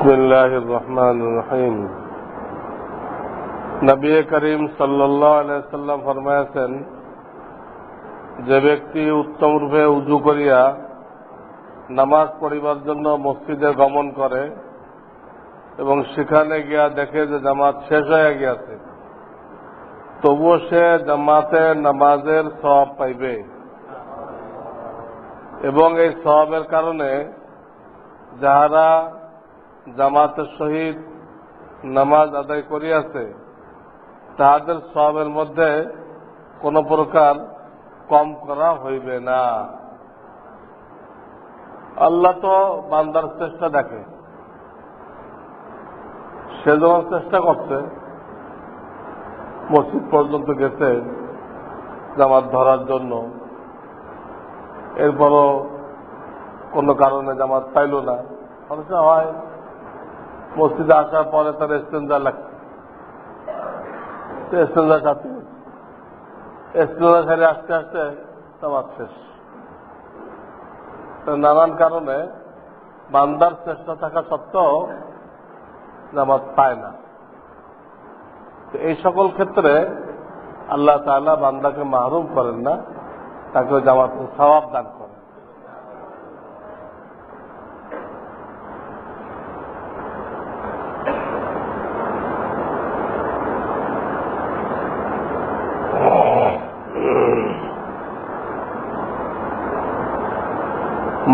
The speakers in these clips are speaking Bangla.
بسم الله الرحمن الرحيم নবী করিম সাল্লাহ সাল্লাম ফরমায়াছেন যে ব্যক্তি উত্তম রূপে উজু করিয়া নামাজ পড়িবার জন্য মসজিদে গমন করে এবং সেখানে গিয়া দেখে যে জামাত শেষ হয়ে গিয়াছে তবুও সে জামাতে নামাজের সব পাইবে এবং এই সবের কারণে যাহারা জামাতের সহিত নামাজ আদায় করিয়াছে, তাহাদের সবের মধ্যে কোন প্রকার কম করা হইবে না। আল্লাহ তো বান্দার চেষ্টা দেখে। সে যখন চেষ্টা করছে, মসজিদ পর্যন্ত গেছে জামাত ধরার জন্য। এরপরও কোনো কারণে জামাত পাইল না। অনেক হয় মসজিদে আসার পরে তার এস্তেঞ্জা লাগছে। এস্তেঞ্জা সাথে এস্তেঞ্জা সারি আস্তে আস্তে জামাত শেষ। নানান কারণে বান্দার চেষ্টা থাকা সত্ত্বেও জামাত পায় না। এই সকল ক্ষেত্রে আল্লাহ তাআলা বান্দাকে মাহরুম করেন না তাকে জামাত সবাব দান করেন।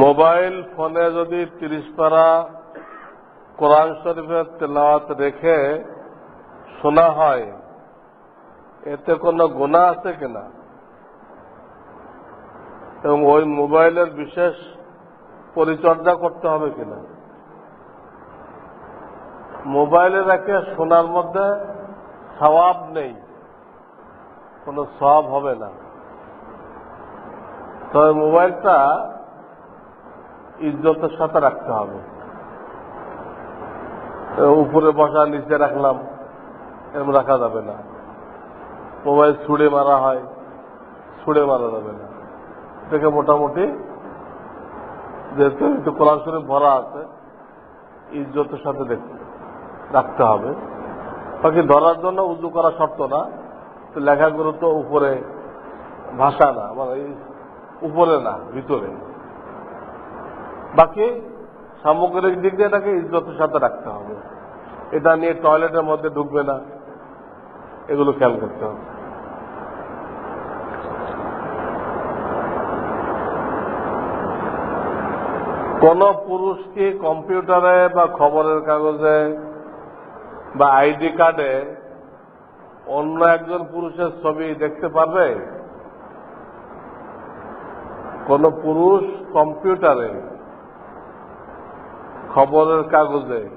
মোবাইল ফোনে যদি তিরিশ পারা কোরআন শরীফের তেলাওয়াত রেখে শোনা হয়, এতে কোনো গুণা আছে কিনা? এবং ওই মোবাইলের বিশেষ পরিচর্যা করতে হবে কিনা? মোবাইলে রেখে শোনার মধ্যে সওয়াব নেই, কোনো সওয়াব হবে না। তবে মোবাইলটা ইজ্জতের সাথে রাখতে হবে। উপরে বসা, নিচে রাখলাম এরকম রাখা যাবে না। মোবাইল ছুড়ে মারা হয়, ছুড়ে মারা যাবে না। এটাকে মোটামুটি যেহেতু একটু কোরআন শরীফ ভরা আছে, ইজ্জতের সাথে দেখতে রাখতে হবে। বাকি ধরার জন্য উজু করা শর্ত না, তো লেখাগুলো তো উপরে ভাষা না মানে উপরে না, ভিতরে। বাকি সামগ্রিক দিক দিয়ে এটাকে ইজ্জতের সাথে রাখতে হবে। এটা নিয়ে টয়লেটের মধ্যে ঢুকবে না। এগুলো খেয়াল করতে হবে। কোন পুরুষ কি কম্পিউটারে বা খবরের কাগজে বা আইডি কার্ডে অন্য একজন পুরুষের ছবি দেখতে পারবে? কোন পুরুষ কম্পিউটারে খবরের কাগজে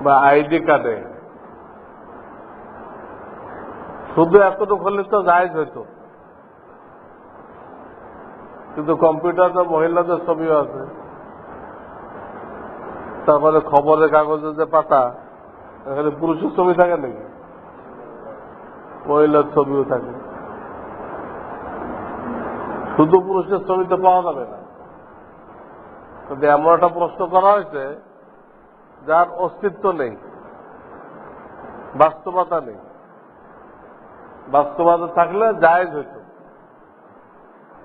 বা আইডি কার্ডে। শুধু এতটুকু হলে তো জায়জ হইতো। কিন্তু কম্পিউটার তো মহিলাদের ছবিও আছে। তারপরে খবরের কাগজে যে পাতা, এখানে পুরুষের ছবি থাকে নাকি? মহিলার ছবিও থাকে। শুধু পুরুষের ছবি তো পাওয়া যাবে না। কিন্তু এমন একটা প্রশ্ন করা হয়েছে, যার অস্তিত্ব নেই, বাস্তবতা নেই। বাস্তবতা থাকলে জায়েজ হইত।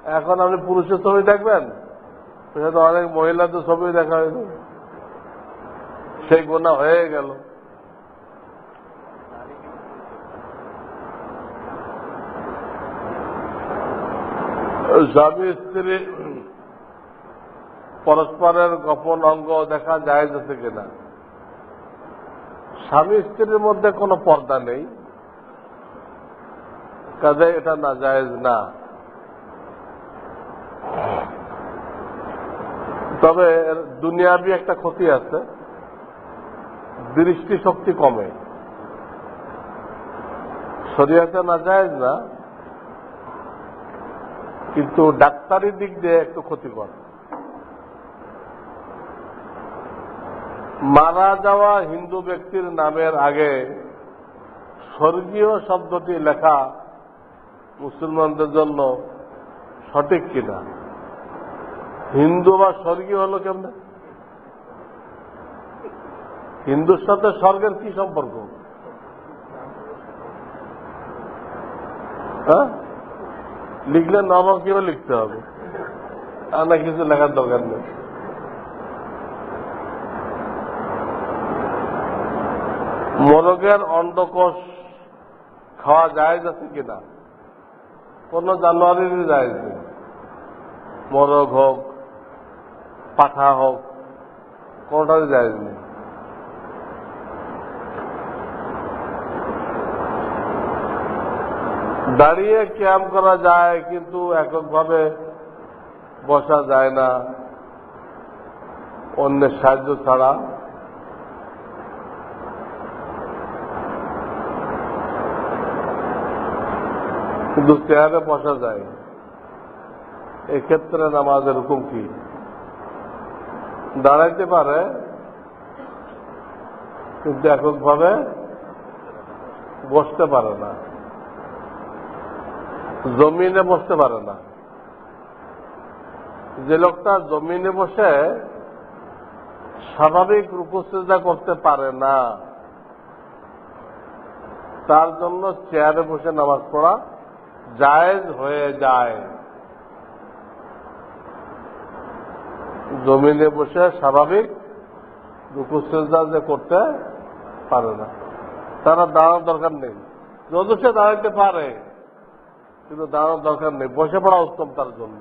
এখন আপনি পুরুষের ছবি দেখবেন, সেটা অনেক মহিলাদের ছবি দেখা হইল সেই গোনা হয়ে গেল। স্বামী স্ত্রী পরস্পরের গোপন অঙ্গ দেখা যায় যাচ্ছে কিনা? স্বামী স্ত্রীর মধ্যে কোনো পর্দা নেই। কাজে এটা না জায়েজ না। তবে দুনিয়াবি একটা ক্ষতি আছে। দৃষ্টি শক্তি কমে। শরীয়তে না যায় না, কিন্তু ডাক্তারি দিক দিয়ে একটু ক্ষতিকর। মারা যাওয়া হিন্দু ব্যক্তির নামের আগে স্বর্গীয় শব্দটি লেখা মুসলমানদের জন্য সঠিক কিনা? হিন্দু বা স্বর্গীয় হলো কেমনে? হিন্দুর সাথে স্বর্গের কি সম্পর্ক? হ্যাঁ? লিখলে নবম কীভাবে লিখতে হবে? আর না কিছু লেখার দরকার নেই। মোরগের অন্ডকোষ খাওয়া যায় যাচ্ছে কিনা? কোন জানুয়ারির যায় মোরগ হোক, পাঠা হোক, কোনটারই যায় নেই দাঁড়িয়ে ক্যাম্প করা যায়, কিন্তু এককভাবে বসা যায় না। অন্যের সাহায্য ছাড়া কিন্তু চেয়ারে বসা যায় এক্ষেত্রে নামাজের হুকুম কি? দাঁড়াইতে পারে, কিন্তু এককভাবে বসতে পারে না। জমিনে বসতে পারে না। যে লোকটা জমিনে বসে স্বাভাবিক রূপশ্রেজা করতে পারে না, তার জন্য চেয়ারে বসে নামাজ পড়া জায়েজ হয়ে যায়। জমিনে বসে স্বাভাবিক রূপশ্রেজা যে করতে পারে না। তারা দাঁড়ানোর দরকার নেই। যদিও সে দাঁড়াইতে পারে, কিন্তু দাঁড়ানোর দরকার নেই। বসে পড়া উত্তম তার জন্য।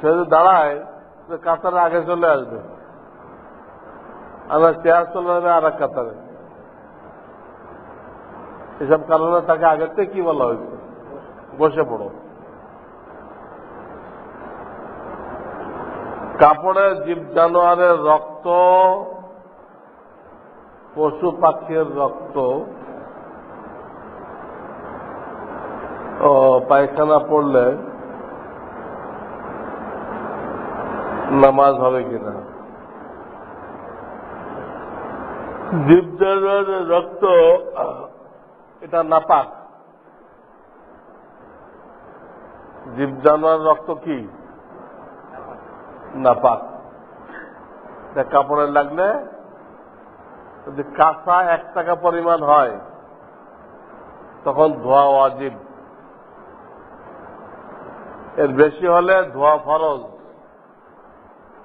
সে যদি দাঁড়ায় কাতারে আগে চলে আসবে। আমরা চেয়ার চলে যাবে আর এক কাতারে। এসব কারণে তাকে আগের থেকে কি বলা হয়েছে? বসে পড়ো। কাপড়ে জীব জানোয়ারের রক্ত, পশু পাখির রক্ত পায়খানা পড়লে নামাজ হবে কিনা? জীব জানোয়ারের রক্ত, এটা নাপাক। জীব জানোয়ার রক্ত কি? নাপাক এটা কাপড়ে লাগলে যদি কাঁচা এক টাকা পরিমাণ হয়, তখন ধোয়া ওয়াজিব। এর বেশি হলে ধোয়া ফরজ।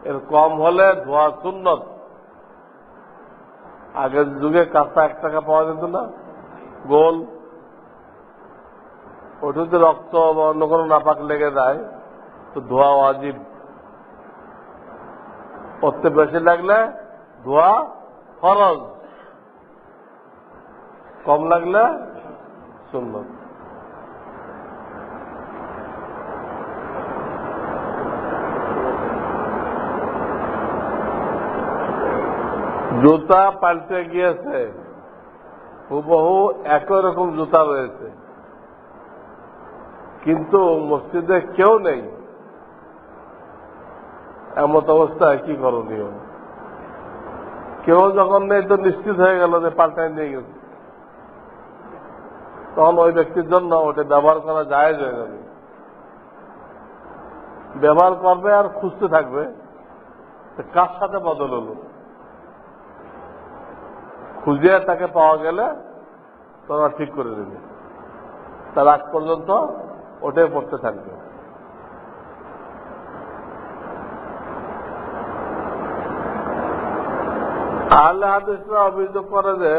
এর কম হলে ধোয়া সুন্নত। আগের যুগে কাঁচা এক টাকা পাওয়া যেত না। গোল ওটাতে রক্ত বা অন্য কোনো নাপাক লেগে যায়, তো ধোয়া ওয়াজিব। পড়তে বেশি লাগলে ধোয়া ফরজ। কম লাগলে সুন্নত। জুতা পাল্টে গিয়েছে। হুবহু একই রকম জুতা রয়েছে। কিন্তু মসজিদে কেউ নেই। এমত অবস্থায় কি করণীয়? কেউ যখন নেই তো নিশ্চিত হয়ে গেল যে পাল্টায় নিয়ে গেছে। তখন ওই ব্যক্তির জন্য ওটা ব্যবহার করা যায় হয়ে যাবে। ব্যবহার করবে আর খুঁজতে থাকবে কার সাথে বদল হলো। খুঁজে তাকে পাওয়া গেলে তোমরা ঠিক করে দেবে। তার আগ পর্যন্ত ওটাই পড়তে থাকবে। আহলে হাদিসরা অভিযোগ করে যে,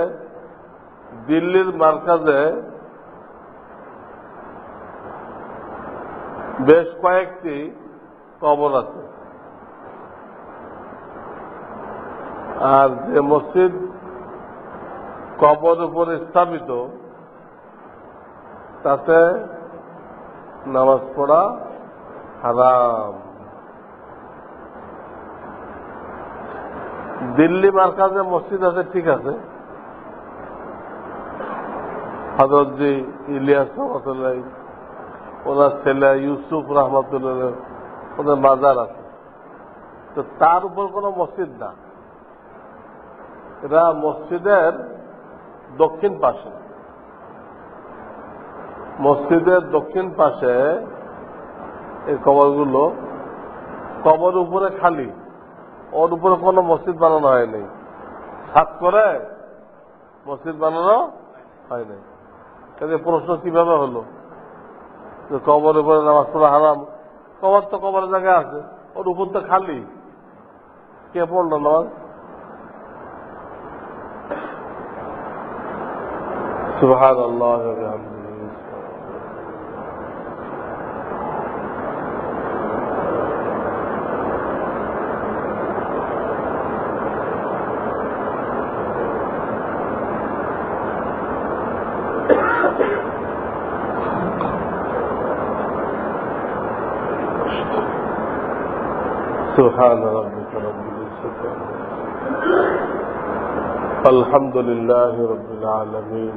দিল্লির মার্কাজে বেশ কয়েকটি কবর আছে। আর যে মসজিদ কবর উপরে স্থাপিত, তাতে নামাজ পড়া হারাম। দিল্লি মার্কাজে মসজিদ আছে, ঠিক আছে। হজরতজি ইলিয়াস রহমতুল্লাহ, ওনার ছেলে ইউসুফ রহমতুল্লাহ, ওদের মাজার আছে। তো তার উপর কোনো মসজিদ না। এটা মসজিদের দক্ষিণ পাশে। মসজিদের দক্ষিণ পাশে এই কবরগুলো, কবর উপরে খালি, ওর উপরে কোনো মসজিদ বানানো হয়নি। সাত করে মসজিদ বানানো হয়নি। তাহলে প্রশ্ন কীভাবে হলো? যে কবর উপরে নামাজ পড়া হারাম। কবর তো কবরের জায়গায় আছে, ওর উপর তো খালি। কে পড়ল নামাজ? সুহান আল্লাহ سبحان ربك رب العزة. الحمد لله رب العالمين.